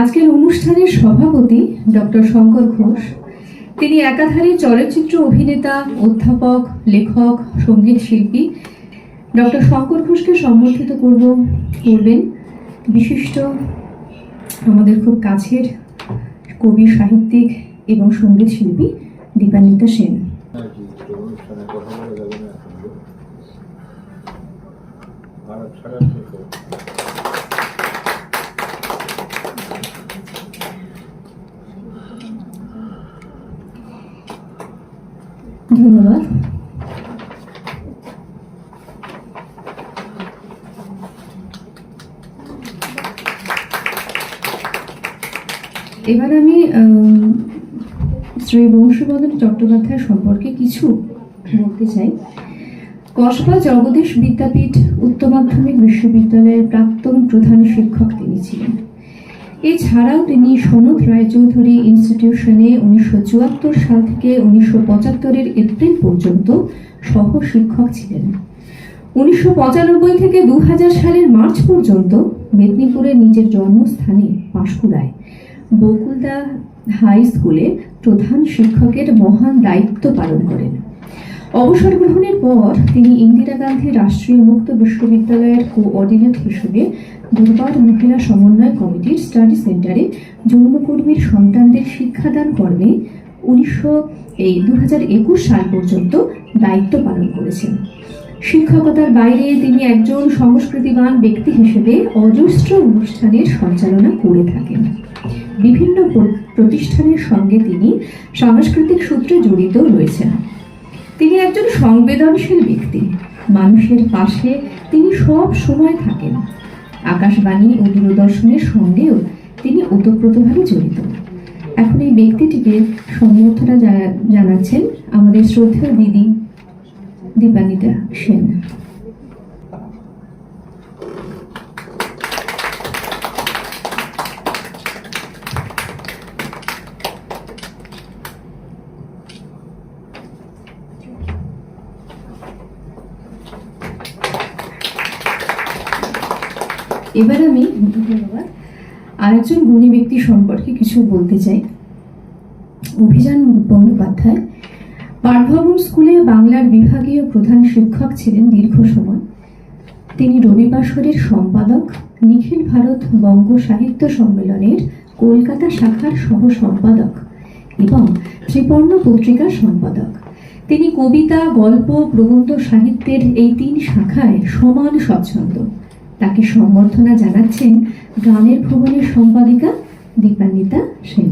আজকের অনুষ্ঠানের সভাপতি ডক্টর শঙ্কর ঘোষ। তিনি একাধারে চলচ্চিত্র অভিনেতা, অধ্যাপক, লেখক, সংগীত শিল্পী। ডক্টর শঙ্কর ঘোষকে সম্বর্ধিত করব, করবেন বিশিষ্ট আমাদের খুব কাছের কবি, সাহিত্যিক এবং সংগীত শিল্পী দীপান্বিতা সেন। ধন্যবাদ। এবার আমি শ্রী বংশীবদন চট্টোপাধ্যায় সম্পর্কে কিছু বলতে চাই। কসবা জগদীশ বিদ্যাপীঠ উচ্চ মাধ্যমিক বিশ্ববিদ্যালয়ের প্রাক্তন প্রধান শিক্ষক তিনি ছিলেন। এছাড়াও তিনি সনদ রায়চৌধুরী ইনস্টিটিউশনে উনিশশো চুয়াত্তর সাল থেকে উনিশশো পঁচাত্তরের এপ্রিল পর্যন্ত সহ শিক্ষক ছিলেন। উনিশশো পঁচানব্বই থেকে দু হাজার সালের মার্চ পর্যন্ত মেদিনীপুরের নিজের জন্মস্থানে পাঁশকুড়ায় বকুলদা হাই স্কুলে প্রধান শিক্ষকের মহান দায়িত্ব পালন করেন। অবসর গ্রহণের পর তিনি ইন্দিরা গান্ধী রাষ্ট্রীয় মুক্ত বিশ্ববিদ্যালয়ের কোঅর্ডিনেট হিসেবে দুর্বার মহিলা সমন্বয় কমিটির স্টাডি সেন্টারে যৌনকর্মীর সন্তানদের শিক্ষাদান কর্মে উনিশশো এই দু সাল পর্যন্ত দায়িত্ব পালন করেছেন। শিক্ষকতার বাইরে তিনি একজন সংস্কৃতিবান ব্যক্তি হিসেবে অজস্র অনুষ্ঠানের সঞ্চালনা করে থাকেন। বিভিন্ন প্র- প্রতিষ্ঠানের সঙ্গে তিনি সাংস্কৃতিক সূত্রে জড়িত রয়েছেন। তিনি একজন সংবেদনশীল ব্যক্তি। মানুষের পাশে তিনি সব সময় থাকেন। আকাশবাণী ও দূরদর্শনের সঙ্গেও তিনি ওতপ্রোতভাবে জড়িত। এখন এই ব্যক্তিটিকে সম্বর্ধনা জানাচ্ছেন আমাদের শ্রদ্ধেয় দিদি, দীপান্বিতা সেন। এবার আমি ধন্যবাদ আরেকজন গুণী ব্যক্তি সম্পর্কে কিছু বলতে চাই। অভিযান বন্দ্যোপাধ্যায় পাঠভবন স্কুলে বাংলার বিভাগীয় প্রধান শিক্ষক ছিলেন দীর্ঘ সময়। তিনি রবিবাসরের সম্পাদক, নিখিল ভারত বঙ্গ সাহিত্য সম্মেলনের কলকাতা শাখার সহ সম্পাদক এবং ত্রিপর্ণ পত্রিকার সম্পাদক। তিনি কবিতা, গল্প, প্রবন্ধ সাহিত্যের এই তিন শাখায় সমান স্বচ্ছন্দ। তাকে সম্বর্ধনা জানাচ্ছেন গানের ভবনের সম্পাদিকা দীপান্বিতা সেন